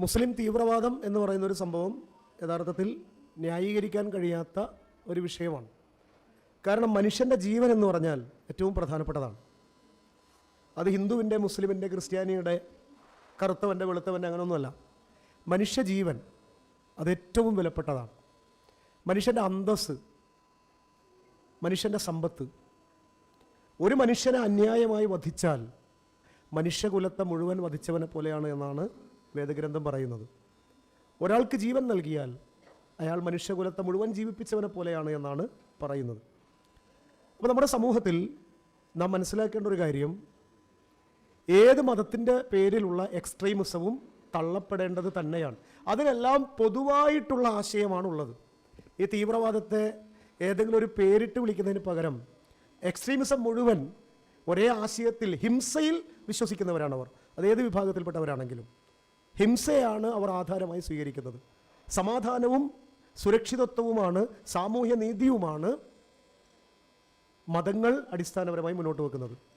മുസ്ലിം തീവ്രവാദം എന്ന് പറയുന്ന ഒരു സംഭവം യഥാർത്ഥത്തിൽ ന്യായീകരിക്കാൻ കഴിയാത്ത ഒരു വിഷയമാണ്. കാരണം മനുഷ്യന്റെ ജീവൻ എന്ന് പറഞ്ഞാൽ ഏറ്റവും പ്രധാനപ്പെട്ടതാണ്. അത് ഹിന്ദുവിന്റെ മുസ്ലിമിന്റെ ക്രിസ്ത്യാനിയുടെ കറുത്തവന്റെ വെളുത്തവന്റെ അങ്ങനെയൊന്നുമല്ല മനുഷ്യജീവൻ അത് ഏറ്റവും വിലപ്പെട്ടതാണ്. മനുഷ്യന്റെ അന്തസ്സ് മനുഷ്യന്റെ സമ്പത്ത്. ഒരു മനുഷ്യനെ അന്യായമായി വധിച്ചാൽ മനുഷ്യകുലത്തെ മുഴുവൻ വധിച്ചവനെ പോലെയാണ് എന്നാണ് വേദഗ്രന്ഥം പറയുന്നത്. ഒരാൾക്ക് ജീവൻ നൽകിയാൽ അയാൾ മനുഷ്യകുലത്തെ മുഴുവൻ ജീവിപ്പിച്ചവനെ പോലെയാണ് എന്നാണ് പറയുന്നത്. അപ്പോൾ നമ്മുടെ സമൂഹത്തിൽ നാം മനസ്സിലാക്കേണ്ട ഒരു കാര്യം ഏത് മതത്തിന്റെ പേരിലുള്ള എക്സ്ട്രീമിസവും തള്ളപ്പെടേണ്ടത് തന്നെയാണ്. അതിനെല്ലാം പൊതുവായിട്ടുള്ള ആശയമാണുള്ളത്. ഈ തീവ്രവാദത്തെ ഏതെങ്കിലും ഒരു പേരിട്ട് വിളിക്കുന്നതിന് പകരം എക്സ്ട്രീമിസം മുഴുവൻ ഒരേ ആശയത്തിൽ ഹിംസയിൽ വിശ്വസിക്കുന്നവരാണ് അവർ അതേത് വിഭാഗത്തിൽപ്പെട്ടവരാണെങ്കിലും. ഹിംസയാണ് അവർ ആധാരമായി സ്വീകരിക്കുന്നത്. സമാധാനവും സുരക്ഷിതത്വവുമാണ് സാമൂഹ്യ നീതിയുമാണ് മതങ്ങൾ അടിസ്ഥാനപരമായി മുന്നോട്ട് വെക്കുന്നത്.